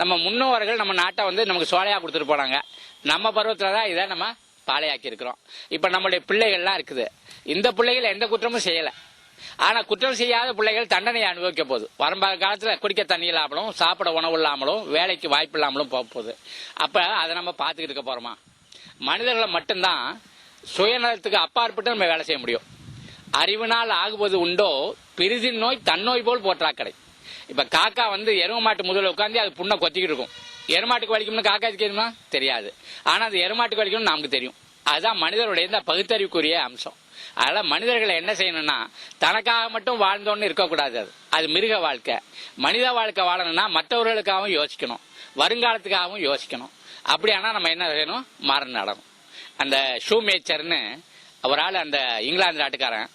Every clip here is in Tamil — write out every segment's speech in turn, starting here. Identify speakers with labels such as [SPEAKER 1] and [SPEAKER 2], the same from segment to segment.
[SPEAKER 1] நம்ம முன்னோர்கள் நம்ம நாட்டை வந்து நமக்கு சோலையாக கொடுத்துட்டு போனாங்க. நம்ம பருவத்தில் தான் இதை நம்ம பாலையாக்கி இருக்கிறோம் இப்போ நம்மளுடைய பிள்ளைகள்லாம் இருக்குது. இந்த பிள்ளைகள் எந்த குற்றமும் செய்யலை. ஆனா குற்றம் செய்யாத பிள்ளைகள் தண்டனையை அனுபவிக்க போகுது. வரும்பால காலத்துல குடிக்க தண்ணி இல்லாமலும் சாப்பிட உணவு இல்லாமலும் வேலைக்கு வாய்ப்பு இல்லாமலும் போக போகுது. அப்ப அதை நம்ம பார்த்துக்கிட்டு இருக்க போறோமா? மனிதர்களை மட்டும்தான் சுயநலத்துக்கு அப்பாற்பட்டு நம்ம வேலை செய்ய முடியும். அறிவினால் ஆகுவது உண்டோ பிரிதின் நோய் தன்னோய் போல் போற்றாக்கடை. இப்ப காக்கா வந்து எரும மாட்டு முதல்ல உட்காந்து அது புண்ணை கொத்திக்கிட்டு இருக்கும். எருமாட்டுக்கு வலிக்கும்னு காக்கா தெரியுமா? தெரியாது. ஆனா அது எருமாட்டுக்கு வலிக்கும்னு நமக்கு தெரியும். அதுதான் மனிதருடைய இந்த பகுத்தறிவுக்குரிய அம்சம். அதனால மனிதர்களை என்ன செய்யணும்னா தனக்காக மட்டும் வாழ்ந்தோன்னு இருக்கக்கூடாது அது. அது மிருக வாழ்க்கை. மனித வாழ்க்கை வாழணும்னா மற்றவர்களுக்காகவும் யோசிக்கணும். வருங்காலத்துக்காகவும் யோசிக்கணும். அப்படியானா நம்ம என்ன செய்யணும்? மரம் நடணும். அந்த ஷூ மேச்சர்னு ஒரு ஆள் அந்த இங்கிலாந்து நாட்டுக்காரன்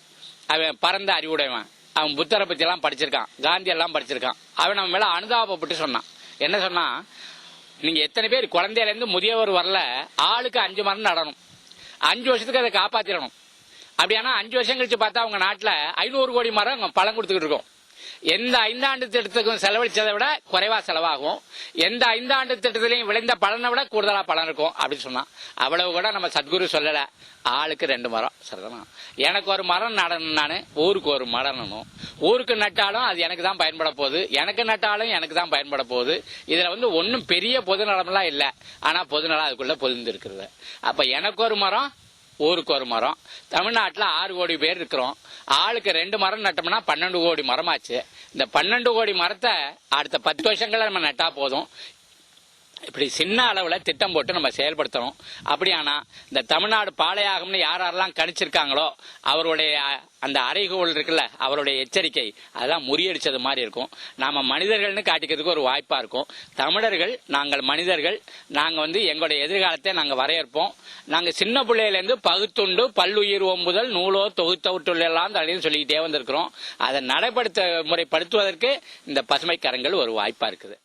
[SPEAKER 1] அவன் பறந்த அறிவுடையவன். அவன் புத்தரை பத்தி எல்லாம் படிச்சிருக்கான். காந்தி எல்லாம் படிச்சிருக்கான். அவன் நம்ம மேல அனுதாபப்பட்டு சொன்னான். என்ன சொன்னா நீங்க எத்தனை பேர் குழந்தையில இருந்து முதியவர் வரல ஆளுக்கு அஞ்சு மரம் நடணும். அஞ்சு வருஷத்துக்கு அதை காப்பாத்திடணும் அப்படியானா அஞ்சு வருஷம் கழிச்சு பார்த்தா அவங்க நாட்டுல ஐநூறு கோடி மரம் பழம் கொடுத்துக்கிட்டு இருக்கோம். எந்த ஐந்தாண்டு திட்டத்துக்கும் செலவழிச்சதை விட குறைவா செலவாகும். எந்த ஐந்தாண்டு திட்டத்திலையும் விளைந்த பலனை விட கூடுதலா பலன் இருக்கும் அப்படின்னு சொன்னான். அவ்வளவு கூட நம்ம சத்குரு சொல்லல. ஆளுக்கு ரெண்டு மரம் சரிதானா? எனக்கு ஒரு மரம் நடணும் நானு ஊருக்கு ஒரு மரம் ஊருக்கு நட்டாலும் அது எனக்கு தான் பயன்பட போகுது. எனக்கு நட்டாலும் எனக்கு தான் பயன்பட போகுது. இதுல வந்து ஒன்றும் பெரிய பொது நலமெல்லாம் இல்லை. ஆனா பொது நலம் அதுக்குள்ள பொதிந்து இருக்கிறது அப்ப எனக்கு ஒரு மரம் ஊருக்கு ஒரு மரம். தமிழ்நாட்டில் ஆறு கோடி பேர் இருக்கிறோம். ஆளுக்கு ரெண்டு மரம் நட்டோம்னா பன்னெண்டு கோடி மரமாச்சு. இந்த பன்னெண்டு கோடி மரத்தை அடுத்த பத்து வருஷங்களில் நம்ம நட்டா போதும். இப்படி சின்ன அளவில் திட்டம் போட்டு நம்ம செயல்படுத்தணும் அப்படியானா இந்த தமிழ்நாடு பாளையாகும்னு யார் யாரெல்லாம் கணிச்சிருக்காங்களோ அவருடைய அந்த அறைகோள் இருக்குல்ல அவருடைய எச்சரிக்கை அதெல்லாம் முறியடிச்சது மாதிரி இருக்கும். நாம மனிதர்கள்னு காட்டிக்கிறதுக்கு ஒரு வாய்ப்பா இருக்கும். தமிழர்கள் நாங்கள் மனிதர்கள் நாங்கள் வந்து எங்களுடைய எதிர்காலத்தை நாங்கள் வரையறுப்போம். நாங்கள் சின்ன பிள்ளையிலேருந்து பகுத்துண்டு பல்லுயிர் ஒம்புதல் நூலோ தொகுத்தவுட்டுள்ளெல்லாம் அப்படின்னு சொல்லிக்கிட்டே வந்திருக்கிறோம். அதை நடைபடுத்த முறைப்படுத்துவதற்கு இந்த பசுமை கரங்கள் ஒரு வாய்ப்பா இருக்குது.